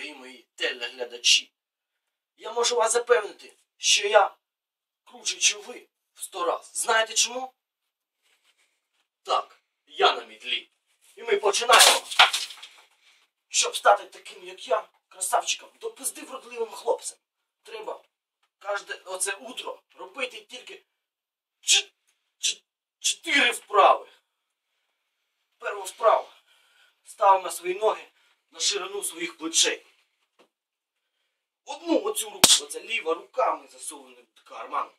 дорогі мої телеглядачі. Я можу вас запевнити, що я круче, чи ви в сто раз. Знаєте чому? Так, я на мітлі. І ми починаємо. Щоб стати таким, як я, красавчиком, до пизди вродливим хлопцем. Треба кожне оце утро робити тільки чотири вправи. Перша вправа. Ставимо свої ноги на ширину своїх плечей. Одну оцю руку, оце ліва рука ми засовуємо в карман.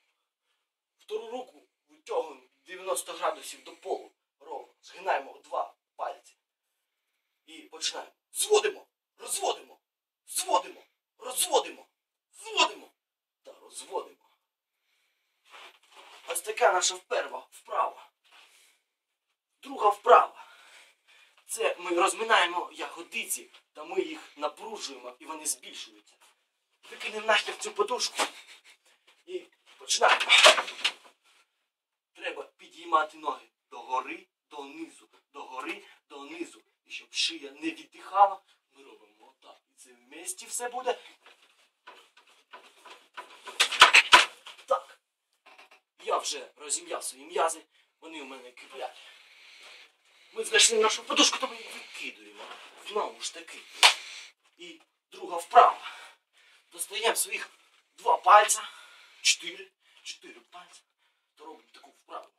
Втору руку витягуємо 90 градусів до полу. Ровно. Згинаємо два пальці. І починаємо. Зводимо, розводимо, зводимо, розводимо, зводимо та розводимо. Ось така наша вперва вправа. Друга вправа. Це ми розминаємо ягодиці, та ми їх напружуємо і вони збільшуються. Викинемо нахер цю подушку і починаємо. Треба підіймати ноги догори, донизу, догори, донизу. І щоб шия не віддихала, ми робимо отак. І це в місті все буде. Так. Я вже розім'яв свої м'язи, вони у мене киплять. Ми знайшли нашу подушку, то ми її викидуємо. Знову ж таки. І друга вправа. Достаємо своїх два пальця. Чотири. Чотири пальця. То робимо таку вправу.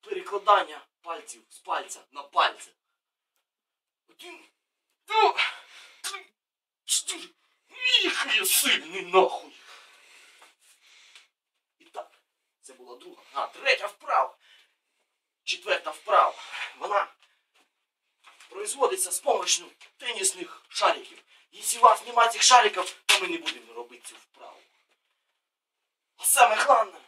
Перекладання пальців з пальця на пальці. Один, два, три, чотири. Їх я сильний нахуй. І так, це була друга. А, третя вправа. Четверта вправа. Вона производиться з помощью тенісних шариків. Якщо у вас немає цих шариків, то ми не будемо робити цю вправу. А саме головне,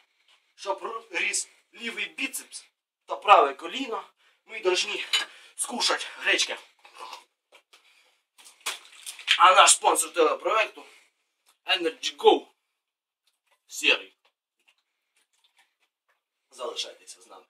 щоб ріс лівий біцепс та праве коліно, ми повинні скушати гречки. А наш спонсор телепроекту Energy Go Серий. Залишайтеся з нами.